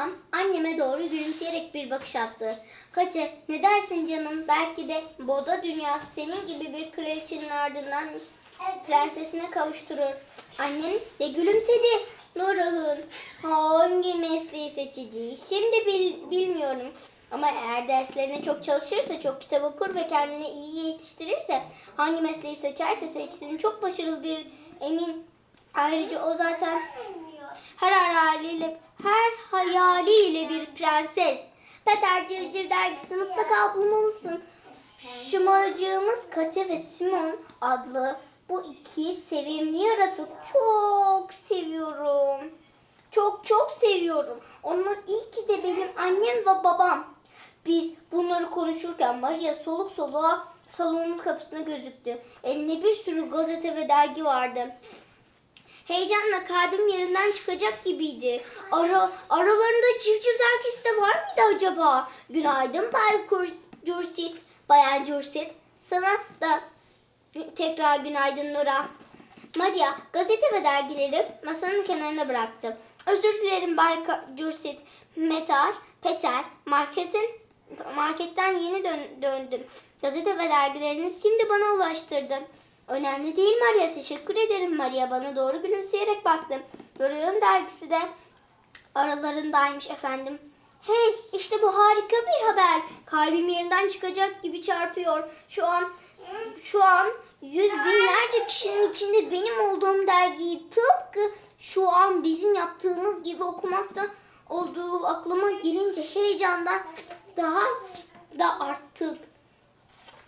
Babam anneme doğru gülümseyerek bir bakış attı. Kaçı ne dersin canım belki de Boda dünyası senin gibi bir kraliçenin ardından prensesine kavuşturur. Annem de gülümsedi. Nurhan hangi mesleği seçeceği şimdi bil- bilmiyorum. Ama eğer derslerine çok çalışırsa, çok kitap okur ve kendini iyi yetiştirirse, hangi mesleği seçerse seçsin çok başarılı bir emin. Ayrıca o zaten her hayaliyle her hayaliyle bir prenses. Peter Cırcır dergisini mutlaka bulmalısın. Şımaracağımız Kate ve Simon adlı bu iki sevimli yaratık çok seviyorum. Çok çok seviyorum. Onlar iyi ki de benim annem ve babam. Biz bunları konuşurken Maria soluk soluğa salonun kapısına gözüktü. Elinde bir sürü gazete ve dergi vardı. Heyecanla kalbim yerinden çıkacak gibiydi. Ara, aralarında civciv dergisi de var mıydı acaba? Günaydın Bay Cursit, Bayan Cursit. Sana da tekrar günaydın Nora. Maria gazete ve dergileri masanın kenarına bıraktı. Özür dilerim Bay Cursit. Metar, Peter, marketin marketten yeni dön- döndüm. Gazete ve dergileriniz şimdi bana ulaştırdı. Önemli değil Maria. Teşekkür ederim Maria. Bana doğru gülümseyerek baktı. Görüyorum dergisi de aralarındaymış efendim. Hey işte bu harika bir haber. Kalbim yerinden çıkacak gibi çarpıyor. Şu an şu an yüz binlerce kişinin içinde benim olduğum dergiyi tıpkı şu an bizim yaptığımız gibi okumakta olduğu aklıma gelince heyecandan daha da arttık.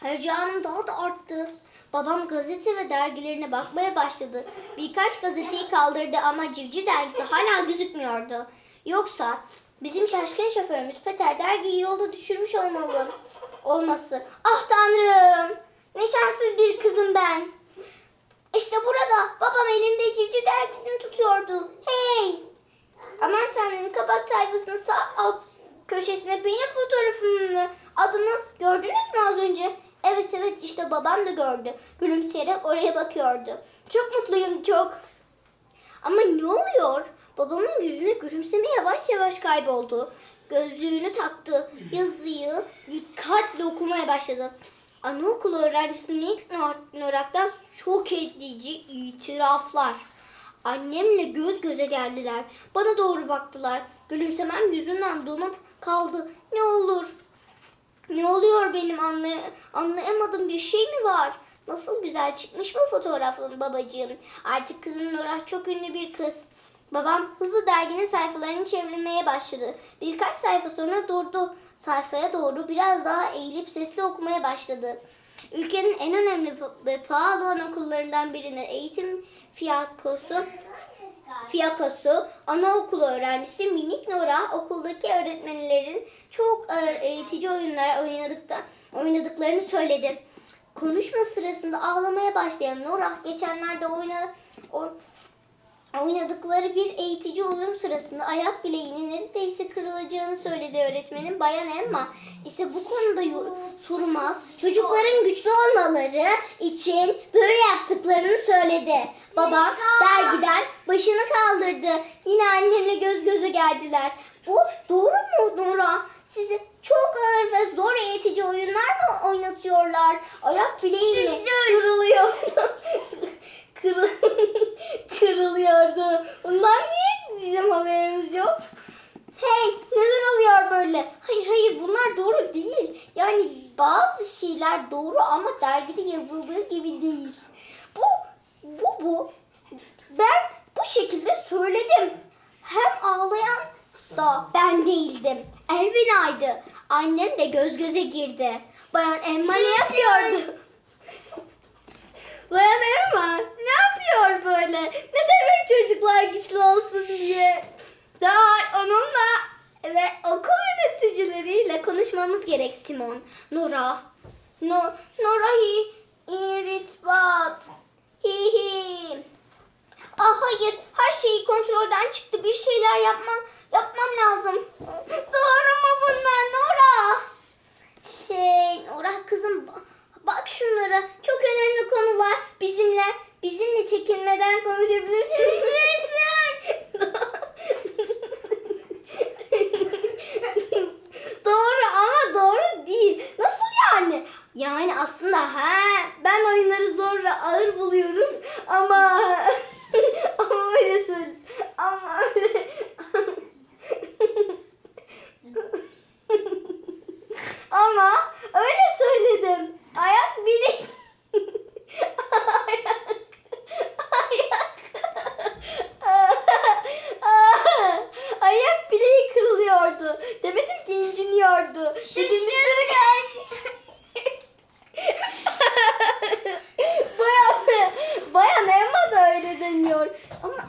Heyecanım daha da arttı. Babam gazete ve dergilerine bakmaya başladı. Birkaç gazeteyi kaldırdı ama Civciv dergisi hala gözükmüyordu. Yoksa bizim şaşkın şoförümüz Peter dergiyi yolda düşürmüş olmalı. Olması. Ah tanrım! Ne şanssız bir kızım ben. İşte burada babam elinde Civciv dergisini tutuyordu. Hey! Aman tanrım kapak sayfasının sağ alt köşesine benim fotoğrafımı, adımı gördünüz mü az önce? Evet evet işte babam da gördü. Gülümseyerek oraya bakıyordu. Çok mutluyum çok. Ama ne oluyor? Babamın yüzüne gülümseme yavaş yavaş kayboldu. Gözlüğünü taktı. Yazıyı dikkatle okumaya başladı. Anaokulu öğrencisi Nick Nor- Norak'tan şok edici itiraflar. Annemle göz göze geldiler. Bana doğru baktılar. Gülümsemem yüzünden donup kaldı. Ne olur? Oluyor benim anlay anlayamadığım bir şey mi var? Nasıl güzel çıkmış mı fotoğrafım babacığım? Artık kızım Nurah çok ünlü bir kız. Babam hızlı derginin sayfalarını çevirmeye başladı. Birkaç sayfa sonra durdu. Sayfaya doğru biraz daha eğilip sesli okumaya başladı. Ülkenin en önemli ve pahalı anaokullarından birinin eğitim fiyakosu Fiyakosu, anaokulu öğrencisi Minik Nora okuldaki öğretmenlerin çok eğitici oyunlar oynadıkta, oynadıklarını söyledi. Konuşma sırasında ağlamaya başlayan Nora geçenlerde oyna, oynadıkları bir eğitici oyun sırasında ayak bileğinin neredeyse kırılacağını söyledi öğretmenin Bayan Emma. ise bu konuda sormaz. Çocukların güçlü olmaları için böyle yaptıklarını söyledi. Babam dergiden başını kaldırdı. Yine annemle göz göze geldiler. Bu doğru mu Nora? Sizi çok ağır ve zor eğitici oyunlar mı oynatıyorlar? Ayak bileğin mi kırılıyor? Kırıl kırılıyordu. Bunlar niye bizim haberimiz yok? Hey neler oluyor böyle? Hayır hayır bunlar doğru değil. Yani bazı şeyler doğru ama dergide yazıldığı gibi değil. Bu bu bu. Ben bu şekilde söyledim. Hem ağlayan da ben değildim. Elvina'ydı. Annem de göz göze girdi. Bayan Emma ne yapıyordu? Bayan Emma ne yapıyor böyle? Ne demek çocuklar güçlü olsun diye? Daha onunla ve okul yöneticileriyle konuşmamız gerek Simon. Nora. No, Nora hi, irritbat. Hi hi. Ah hayır, her şeyi kontrolden çıktı. Bir şeyler yapmam, yapmam lazım. Doğru mu bunlar Nora? Şey, Nora kızım ba- bak şunlara. Çok önemli konular. Bizimle, bizimle çekinmeden konuşabilirsin.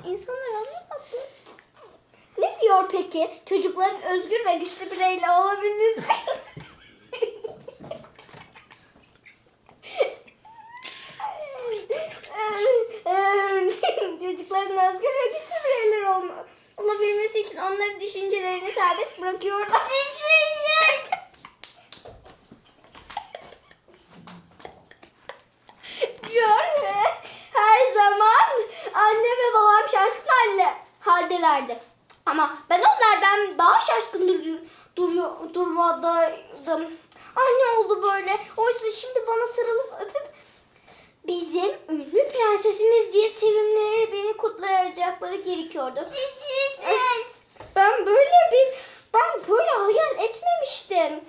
İnsanlar anlamadı. Ne diyor peki? Çocukların özgür ve güçlü bireyler olabilmesi. Çocukların özgür ve güçlü bireyler olabilmesi için onların düşüncelerini serbest bırakıyorlar. diyor ve her zaman anne ve babam şaşkın halde, haldelerdi. Ama ben onlardan daha şaşkın dur, duruyor, durmadaydım. Anne oldu böyle. Oysa şimdi bana sarılıp öpüp bizim ünlü prensesimiz diye sevimleri beni kutlayacakları gerekiyordu. Ben böyle bir ben böyle hayal etmemiştim.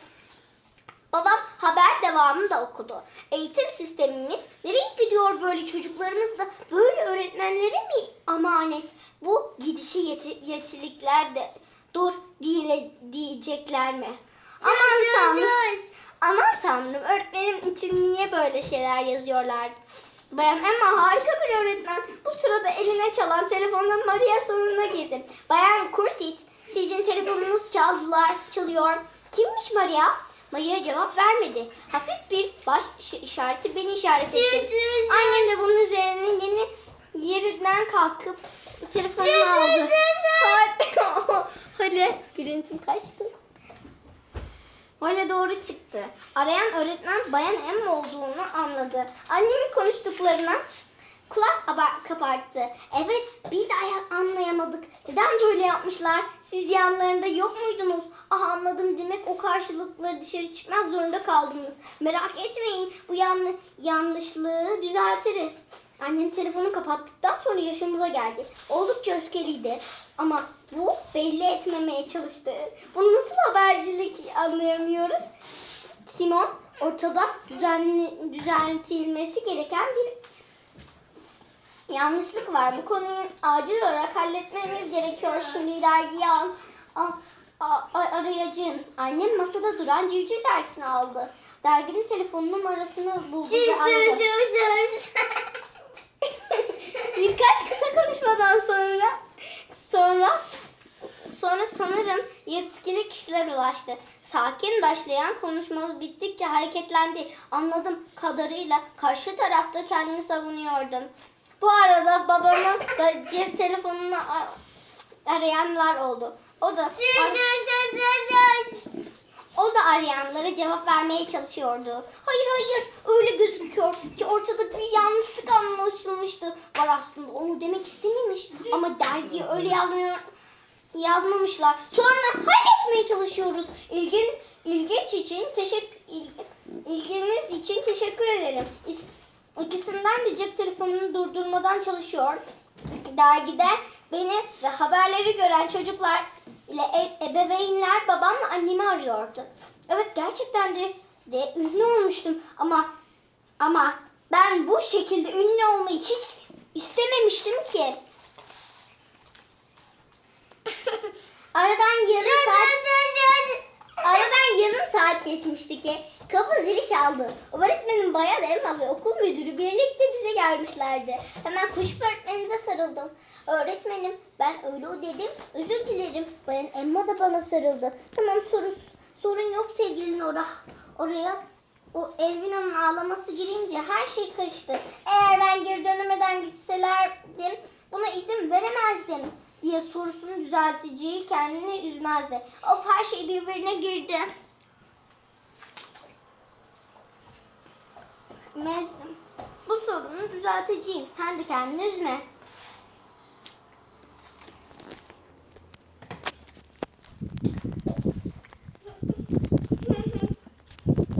Babam haber devamını da okudu. Eğitim sistemimiz nereye gidiyor böyle çocuklarımız da böyle öğretmenlere mi emanet? Bu gidişi yeti, yetilikler de dur diyele, diyecekler mi? Aman tanrım. Aman tanrım öğretmenim için niye böyle şeyler yazıyorlar? Bayan Emma harika bir öğretmen. Bu sırada eline çalan telefonla Maria soruna girdi. Bayan Kursit sizin telefonunuz çaldılar, çalıyor. Kimmiş Maria? Maria cevap vermedi. Hafif bir baş iş- işareti beni işaret etti. Annem de bunun üzerine yeni yerinden kalkıp telefonunu aldı. Hadi, hadi gürültüm kaçtı. Öyle doğru çıktı. Arayan öğretmen Bayan Emma olduğunu anladı. Annemin konuştuklarına kulak kaparttı. Evet biz aya- anlayamadık. Neden böyle yapmışlar? Siz yanlarında yok muydunuz? Ah anladım demek o karşılıkları dışarı çıkmak zorunda kaldınız. Merak etmeyin bu yan yanlışlığı düzeltiriz. Annem telefonu kapattıktan sonra yaşımıza geldi. Oldukça öfkeliydi. Ama bu belli etmemeye çalıştı. Bunu nasıl habercilik anlayamıyoruz? Simon ortada düzenli, düzeltilmesi gereken bir yanlışlık var. Bu konuyu acil olarak halletmemiz gerekiyor. Şimdi dergiyi al. al a- a- arayacağım. Annem masada duran civciv dergisini aldı. Derginin telefon numarasını buldu ve aradı. Birkaç kısa konuşmadan sonra sonra sonra sanırım yetkili kişiler ulaştı. Sakin başlayan konuşmamız bittikçe hareketlendi. Anladım kadarıyla karşı tarafta kendimi savunuyordum. Bu arada babamın da cep telefonunu arayanlar oldu. O da o da arayanlara cevap vermeye çalışıyordu. Hayır hayır öyle gözüküyor ki ortada bir yanlışlık anlaşılmıştı. Var aslında onu demek istememiş ama dergiye öyle yazmıyor yazmamışlar. Sonra halletmeye çalışıyoruz. İlgin ilginç için teşekkür ilginiz için teşekkür ederim. İs- İkisinden de cep telefonunu durdurmadan çalışıyor. Dergide beni ve haberleri gören çocuklar ile e- ebeveynler babamla annemi arıyordu. Evet gerçekten de, de ünlü olmuştum ama ama ben bu şekilde ünlü olmayı hiç istememiştim ki. Aradan yarım saat Aradan yarım saat geçmişti ki kapı zili çaldı. Öğretmenim Bayan Emma ve okul müdürü birlikte bize gelmişlerdi. Hemen kuş öğretmenimize sarıldım. Öğretmenim ben öyle o dedim. Özür dilerim. Bayan Emma da bana sarıldı. Tamam sorun, sorun yok sevgili Nora. Oraya o Elvina'nın ağlaması girince her şey karıştı. Eğer ben geri dönemeden gitselerdim buna izin veremezdim diye sorusunu düzelteceği kendini üzmezdi. Of her şey birbirine girdi. Mezdim. Bu sorunu düzelteceğim. Sen de kendini üzme.